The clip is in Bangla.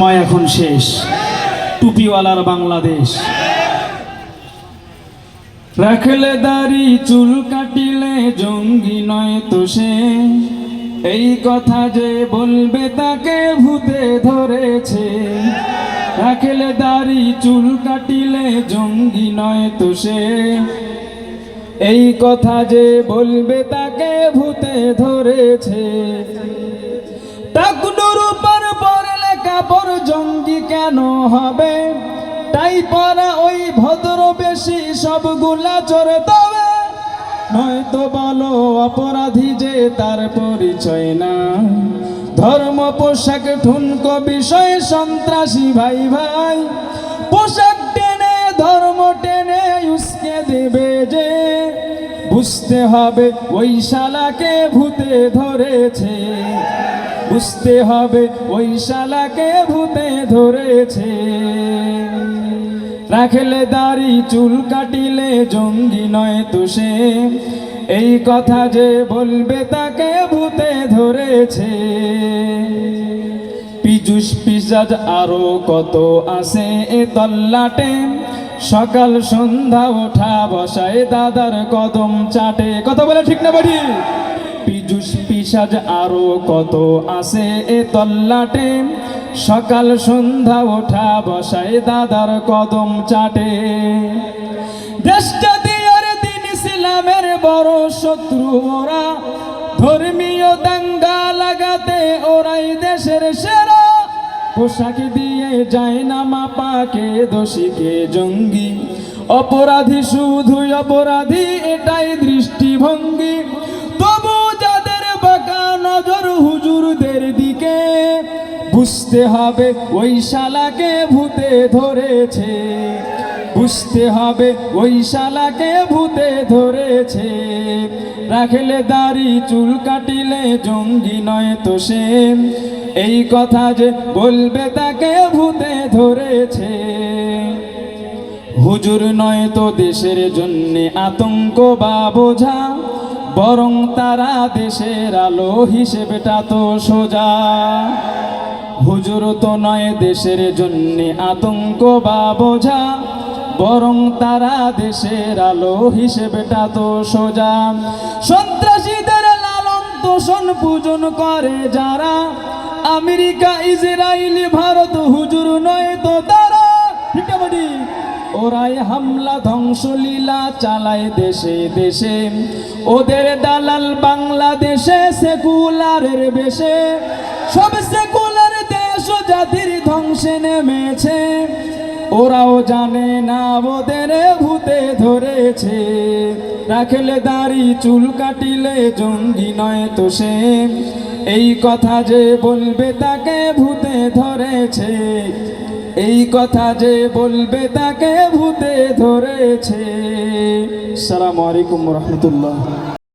সময় এখন শেষ। টুপিওয়ালার বাংলাদেশ। রাখলে দাড়ি, চুল কাটিলে জঙ্গি নয় তো সে। এই কথা যে বলবে তাকে ভূতে ধরেছে। রাখলে দাড়ি, চুল কাটিলে জঙ্গি নয় তো সে। এই কথা যে বলবে তাকে ভূতে ধরেছে। পড়লে কাপড় জঙ্গি কেন হবে? তাই পরা ওই ভদ্র বেশি সবগুলা চোরে তবে। নয়তো বলো অপরাধী যে তার পরিচয় না। ধর্ম, পোশাক, ঠুনক বিষয় সন্ত্রাসী ভাই ভাই। পোশাক টেনে, ধর্ম টেনে উস্কে দেবে যে। বুঝতে হবে ওই শালাকে ভূতে ধরেছে। বুঝতে হবে, ওই শালাকে ভূতে ধরেছে। রাখলে দাড়ি, চুল কাটিলে জঙ্গি নয় তো সে। এই কথা যে বলবে তাকে ভূতে ধরেছে। পিজুস পিজাজ আরও কত আছে এ তল্লাটে। সকাল সন্ধ্যা ওঠা বসায় দাদার কদম চাটে। কথা বলে ঠিক না, বাড়ি? পিসাজ আরও কত আছে এ তল্লাটে? সকাল সন্ধ্যা ওঠা বসায় দাদার কদম চাটে। দেশটা দিয়ার দিন ইসলামের বড় শত্রু ওরা। ধর্মীয় দাঙ্গা লাগাতে ওরাই দেশের সেরা। পোশাক দিয়ে যায় না মাপাকে, দোষীকে জঙ্গি। অপরাধী শুধু অপরাধী, এটাই দৃষ্টিভঙ্গি। বুঝতে হবে ওই শালাকে ভূতে ধরেছে। বুঝতে হবে ওই শালাকে ভূতে ধরেছে। রাখলে দাড়ি, চুল কাটিলে জঙ্গি নয় তো সে। এই কথা যে বলবে তাকে ভূতে ধরেছে। হুজুর নয় তো দেশের জন্য আতঙ্ক বা বোঝা, বরং তারা দেশের আলো হিসেবেটা তো সোজা। হুজুর তো নয় দেশের জন্য আতঙ্ক বা বোঝা, বরং তারা দেশের আলো হিসেবেটা তো সোজা। সন্ত্রাসীদের লালন তোষণ পূজন করে যারা, আমেরিকা ইসরায়েল ভারত, হুজুর নয় তো তারা। ওরাই হামলা, ধ্বংসলীলা চালায় দেশে দেশে। ওদের দালাল বাংলাদেশে সেকুলারের বেশে। সব সেকুলার দেশ ও জাতির ধ্বংসে নেমেছে। ওরাও জানে না ওদের ভূতে ধরেছে। রাখলে দাড়ি, চুল কাটিলে জঙ্গি নয় তো সে। এই কথা যে বলবে তাকে ভূতে ধরেছে। এই কথা যে বলবে তাকে ভূতে ধরেছে। সালাম আলাইকুম রহমতুল্লাহ।